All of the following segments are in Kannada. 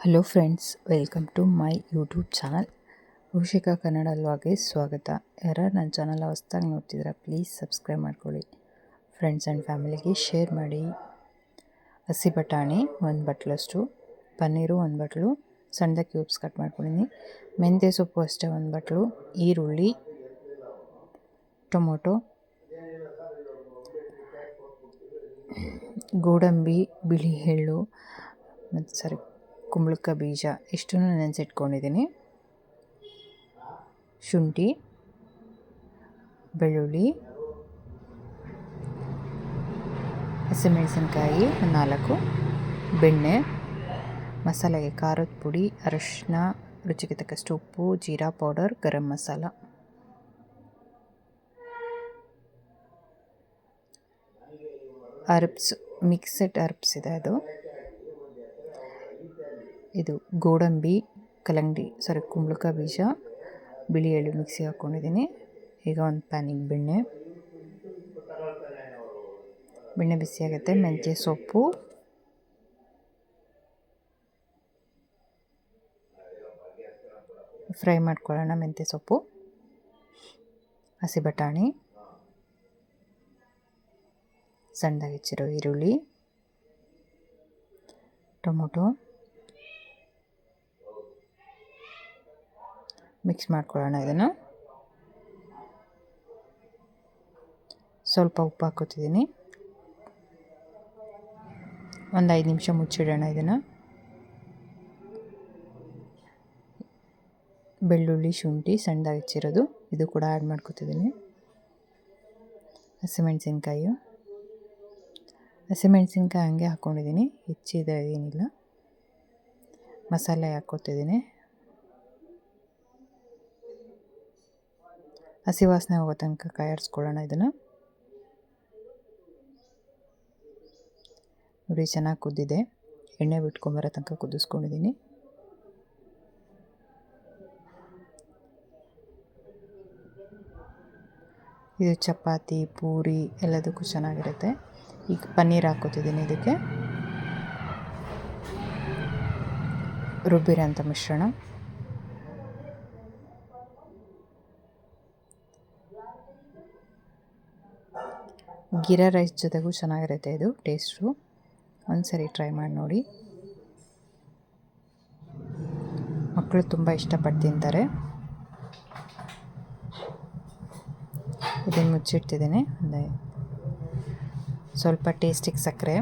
Hello friends welcome to my YouTube channel Rishika Kannada ಲಾಗೆ ಸ್ವಾಗತ ಯಾರು ನನ್ನ ಚಾನಲ್ ಹೊಸ್ದಾಗಿ ನೋಡ್ತಿದ್ದೀರಾ? ಪ್ಲೀಸ್ ಸಬ್ಸ್ಕ್ರೈಬ್ ಮಾಡ್ಕೊಳ್ಳಿ. ಫ್ರೆಂಡ್ಸ್ ಆ್ಯಂಡ್ ಫ್ಯಾಮಿಲಿಗೆ ಶೇರ್ ಮಾಡಿ. ಹಸಿ ಬಟಾಣಿ ಒಂದು ಬಟ್ಲಷ್ಟು, ಪನ್ನೀರು ಒಂದು ಬಟ್ಲು, ಸಣ್ಣದ ಕ್ಯೂಬ್ಸ್ ಕಟ್ ಮಾಡ್ಕೊಂಡಿದ್ದೀನಿ ಮೆಂತ್ಯ ಸೊಪ್ಪು ಅಷ್ಟೇ ಒಂದು ಬಟ್ಲು, ಈರುಳ್ಳಿ, ಟೊಮೊಟೊ, ಗೋಡಂಬಿ, ಬಿಳಿ ಎಳ್ಳು, ಮತ್ತು ಸರಿ. ಕುಂಬಳಕ ಬೀಜ ಇಷ್ಟನ್ನು ನೆನೆಸಿಟ್ಕೊಂಡಿದ್ದೀನಿ. ಶುಂಠಿ, ಬೆಳ್ಳುಳ್ಳಿ, ಹಸಿಮೆಣಸಿನ್ಕಾಯಿ ನಾಲ್ಕು, ಬೆಣ್ಣೆ, ಮಸಾಲೆಗೆ ಖಾರದ ಪುಡಿ ಅರಶಿನ ರುಚಿಗೆ ತಕ್ಕಷ್ಟು ಉಪ್ಪು, jeera powder, garam masala. Herbs, mixed herbs ಇದೆ ಅದು. ಇದು ಗೋಡಂಬಿ, ಕಲ್ಲಂಗಡಿ ಸಾರಿ ಕುಂಬಳಕಾಯಿ ಬೀಜ, ಬಿಳಿ ಎಳ್ಳು ಮಿಕ್ಸಿ ಹಾಕ್ಕೊಂಡಿದ್ದೀನಿ ಈಗ ಒಂದು ಪ್ಯಾನಿಗೆ ಬೆಣ್ಣೆ. ಬೆಣ್ಣೆ ಬಿಸಿ ಆಗುತ್ತೆ, ಮೆಂತ್ಯ ಸೊಪ್ಪು. ಫ್ರೈ ಮಾಡ್ಕೊಳ್ಳೋಣ ಮೆಂತ್ಯ ಸೊಪ್ಪು. ಹಸಿ ಬಟಾಣಿ. ಸಣ್ಣದಾಗಿ ಹೆಚ್ಚಿರೋ ಈರುಳ್ಳಿ. ಟೊಮೊಟೊ. ಮಿಕ್ಸ್ ಮಾಡ್ಕೊಳ್ಳೋಣ ಇದನ್ನು. ಸ್ವಲ್ಪ ಉಪ್ಪು ಹಾಕೋತಿದ್ದೀನಿ ಒಂದು ಐದು ನಿಮಿಷ ಮುಚ್ಚಿಡೋಣ ಇದನ್ನು. ಬೆಳ್ಳುಳ್ಳಿ, ಶುಂಠಿ, ಸಣ್ಣದಾಗಿ ಹೆಚ್ಚಿರೋದು. ಇದು ಕೂಡ ಆ್ಯಡ್ ಮಾಡ್ಕೊತಿದ್ದೀನಿ. ಹಸಿಮೆಣಸಿನ್ಕಾಯಿ. ಹಸಿಮೆಣಸಿನ್ಕಾಯಿ ಹಂಗೆ ಹಾಕ್ಕೊಂಡಿದ್ದೀನಿ ಹೆಚ್ಚಿದ ಏನಿಲ್ಲ. ಮಸಾಲೆ ಹಾಕ್ಕೊತಿದ್ದೀನಿ. ಹಸಿ ವಾಸನೆ ಹೋಗೋ ತನಕ ಕಾಯಾಡಿಸ್ಕೊಳ್ಳೋಣ ಇದನ್ನು. ನೋಡಿ, ಚೆನ್ನಾಗಿ ಕುದ್ದಿದೆ. ಎಣ್ಣೆ ಬಿಟ್ಕೊಂಬರೋ ತನಕ ಕುದಿಸ್ಕೊಂಡಿದ್ದೀನಿ. ಇದು ಚಪಾತಿ, ಪೂರಿ ಎಲ್ಲದಕ್ಕೂ ಚೆನ್ನಾಗಿರುತ್ತೆ. ಈಗ ಪನ್ನೀರ್ ಹಾಕೋತಿದ್ದೀನಿ ಇದಕ್ಕೆ. ರುಬ್ಬಿರೋಂಥ ಮಿಶ್ರಣ. ಗಿರಾ ರೈಸ್ ಜೊತೆಗೂ ಚೆನ್ನಾಗಿರುತ್ತೆ ಇದು ಟೇಸ್ಟು. ಒಂದು ಸರಿ ಟ್ರೈ ಮಾಡಿ ನೋಡಿ. ಮಕ್ಕಳು ತುಂಬ ಇಷ್ಟಪಟ್ಟು ತಿಂತಾರೆ. ಇದನ್ನು ಮುಚ್ಚಿಡ್ತಿದ್ದೀನಿ. ಅಂದರೆ ಸ್ವಲ್ಪ ಟೇಸ್ಟಿಗೆ ಸಕ್ಕರೆ.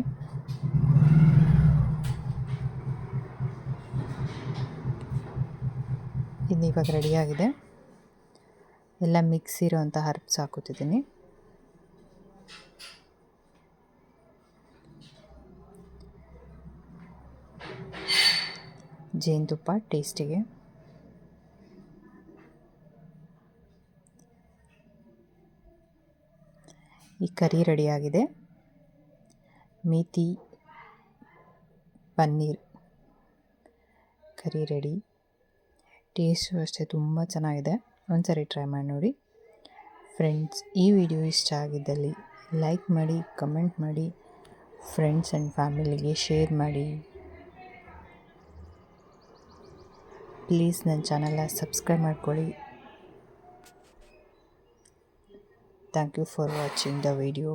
ಇದು ಇವಾಗ ರೆಡಿಯಾಗಿದೆ ಎಲ್ಲ ಮಿಕ್ಸ್ ಇರೋವಂಥ ಹರ್ಬ್ಸ್ ಹಾಕೋತಿದ್ದೀನಿ ಜೇನುತುಪ್ಪ ಟೇಸ್ಟಿಗೆ. ಈ ಕರಿ ರೆಡಿಯಾಗಿದೆ. Methi paneer. Curry ready. Taste ಅಷ್ಟೇ ತುಂಬ ಚೆನ್ನಾಗಿದೆ. ಒಂದ್ಸರಿ ಟ್ರೈ ಮಾಡಿ ನೋಡಿ. ಫ್ರೆಂಡ್ಸ್, ಈ ವಿಡಿಯೋ ಇಷ್ಟ ಆಗಿದ್ದಲ್ಲಿ ಲೈಕ್ ಮಾಡಿ ಕಮೆಂಟ್ ಮಾಡಿ ಫ್ರೆಂಡ್ಸ್ ಆ್ಯಂಡ್ ಫ್ಯಾಮಿಲಿಗೆ ಶೇರ್ ಮಾಡಿ. ಪ್ಲೀಸ್ ನನ್ನ ಚಾನಲ್ನ ಸಬ್ಸ್ಕ್ರೈಬ್ ಮಾಡ್ಕೊಳ್ಳಿ. Thank you for watching the video